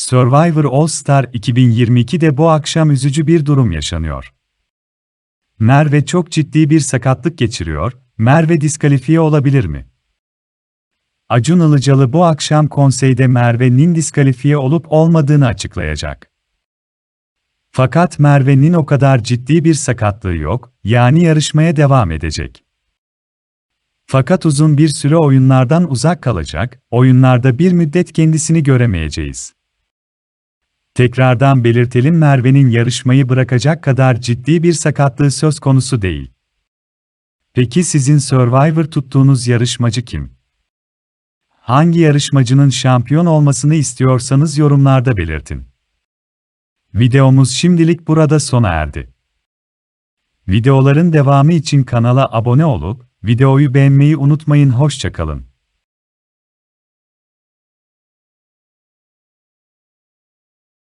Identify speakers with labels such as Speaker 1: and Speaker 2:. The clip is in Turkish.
Speaker 1: Survivor All Star 2022'de bu akşam üzücü bir durum yaşanıyor. Merve çok ciddi bir sakatlık geçiriyor, Merve diskalifiye olabilir mi? Acun Ilıcalı bu akşam konseyde Merve'nin diskalifiye olup olmadığını açıklayacak. Fakat Merve'nin o kadar ciddi bir sakatlığı yok, yani yarışmaya devam edecek. Fakat uzun bir süre oyunlardan uzak kalacak, oyunlarda bir müddet kendisini göremeyeceğiz. Tekrardan belirtelim Merve'nin yarışmayı bırakacak kadar ciddi bir sakatlığı söz konusu değil. Peki sizin Survivor tuttuğunuz yarışmacı kim? Hangi yarışmacının şampiyon olmasını istiyorsanız yorumlarda belirtin. Videomuz şimdilik burada sona erdi. Videoların devamı için kanala abone olup, videoyu beğenmeyi unutmayın hoşçakalın.